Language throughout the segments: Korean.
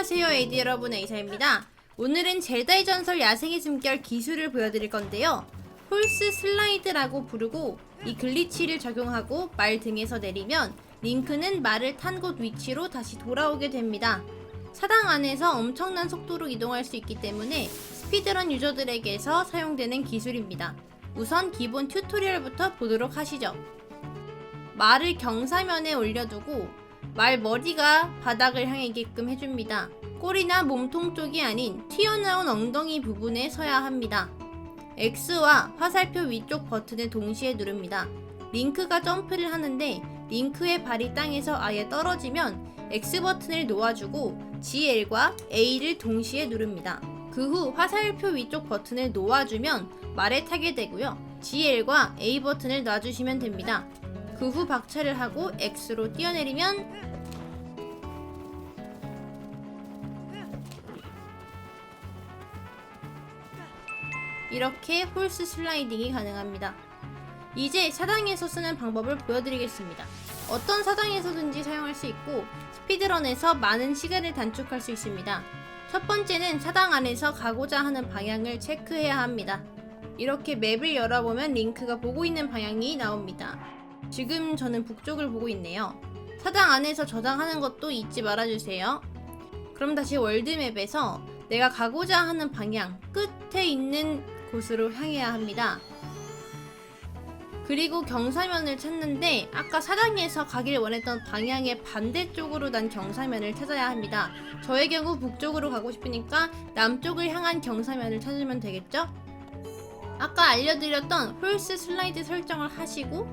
안녕하세요 에이디 여러분 에이사입니다. 오늘은 젤다의 전설 야생의 숨결 기술을 보여드릴 건데요. 홀스 슬라이드라고 부르고 이 글리치를 적용하고 말 등에서 내리면 링크는 말을 탄 곳 위치로 다시 돌아오게 됩니다. 사당 안에서 엄청난 속도로 이동할 수 있기 때문에 스피드런 유저들에게서 사용되는 기술입니다. 우선 기본 튜토리얼부터 보도록 하시죠. 말을 경사면에 올려두고 말 머리가 바닥을 향하게끔 해줍니다. 꼬리나 몸통 쪽이 아닌 튀어나온 엉덩이 부분에 서야 합니다. X와 화살표 위쪽 버튼을 동시에 누릅니다. 링크가 점프를 하는데 링크의 발이 땅에서 아예 떨어지면 X 버튼을 놓아주고 GL과 A를 동시에 누릅니다. 그 후 화살표 위쪽 버튼을 놓아주면 말에 타게 되고요. GL과 A 버튼을 놔주시면 됩니다. 그 후 박차를 하고 X로 뛰어내리면 이렇게 홀스 슬라이딩이 가능합니다. 이제 사당에서 쓰는 방법을 보여드리겠습니다. 어떤 사당에서든지 사용할 수 있고 스피드런에서 많은 시간을 단축할 수 있습니다. 첫 번째는 사당 안에서 가고자 하는 방향을 체크해야 합니다. 이렇게 맵을 열어보면 링크가 보고 있는 방향이 나옵니다. 지금 저는 북쪽을 보고 있네요. 사당 안에서 저장하는 것도 잊지 말아주세요. 그럼 다시 월드맵에서 내가 가고자 하는 방향 끝에 있는 곳으로 향해야 합니다. 그리고 경사면을 찾는데 아까 사당에서 가길 원했던 방향의 반대쪽으로 난 경사면을 찾아야 합니다. 저의 경우 북쪽으로 가고 싶으니까 남쪽을 향한 경사면을 찾으면 되겠죠? 아까 알려드렸던 홀스 슬라이드 설정을 하시고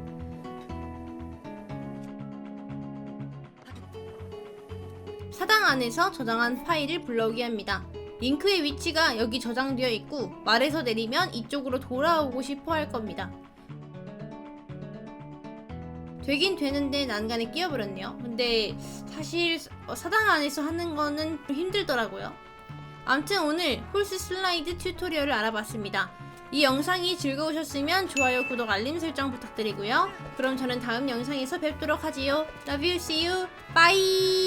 사당 안에서 저장한 파일을 불러오게 합니다. 링크의 위치가 여기 저장되어 있고 말에서 내리면 이쪽으로 돌아오고 싶어 할 겁니다. 되긴 되는데 난간에 끼어버렸네요. 근데 사실 어, 사당 안에서 하는 거는 좀 힘들더라고요. 암튼 오늘 홀스 슬라이드 튜토리얼을 알아봤습니다. 이 영상이 즐거우셨으면 좋아요, 구독, 알림 설정 부탁드리고요. 그럼 저는 다음 영상에서 뵙도록 하지요. Love you, see you, bye!